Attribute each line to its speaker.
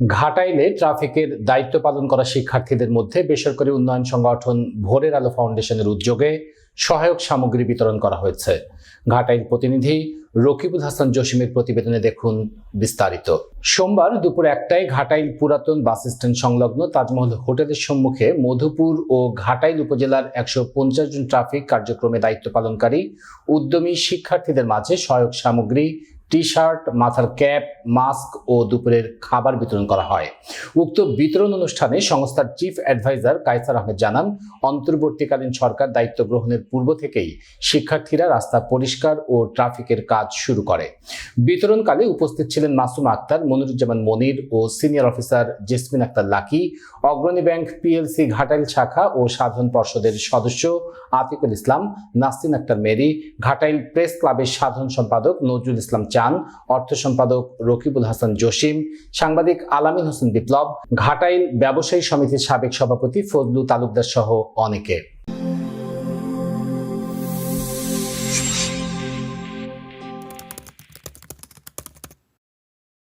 Speaker 1: ঘাটাইলে ট্রাফিকের দায়িত্ব পালন করা শিক্ষার্থীদের মধ্যে বেসরকারি উন্নয়ন সংগঠন ভোরের আলো ফাউন্ডেশনের উদ্যোগে সহায়ক সামগ্রী বিতরণ করা হয়েছে। ঘাটাইল প্রতিনিধি রকিবুল হাসান জসিমের প্রতিবেদনে দেখুন বিস্তারিত। সোমবার দুপুর একটায় ঘাটাইল পুরাতন বাস স্ট্যান্ড সংলগ্ন তাজমহল হোটেলের সম্মুখে মধুপুর ও ঘাটাইল উপজেলার একশো পঞ্চাশ জন ট্রাফিক কার্যক্রমে দায়িত্ব পালনকারী উদ্যমী শিক্ষার্থীদের মাঝে সহায়ক সামগ্রী টি শার্ট মাথার ক্যাপ, মাস্ক ও দুপুরের খাবার বিতরণ করা হয়। উক্ত বিতরণ অনুষ্ঠানে সংস্থার চিফ অ্যাডভাইজার কায়সার আহমেদ জানান, অন্তর্বর্তীকালীন সরকার দায়িত্ব গ্রহণের পূর্ব থেকেই শিক্ষার্থীরা রাস্তা পরিষ্কার ও ট্রাফিকের কাজ শুরু করে। বিতরণকালে উপস্থিত ছিলেন মাসুম আক্তার, মনিরুজ্জামান মনির ও senior officer Jesmin Akhtar Lucky, Agrani bank PLC Ghatail শাখা ও সাধারণ পর্ষদের সদস্য আতিকুল ইসলাম, নাসরিন আক্তার মেরি, ঘাটাইল প্রেস ক্লাবের সাধারণ সম্পাদক নজরুল ইসলাম চান, অর্থ সম্পাদক রকিবুল হাসান জসিম, সাংবাদিক আলামিন হোসেন বিপ্লব, ঘাটাইল ব্যবসায়ী সমিতির সাবেক সভাপতি ফজলু তালুকদার সহ অনেকে।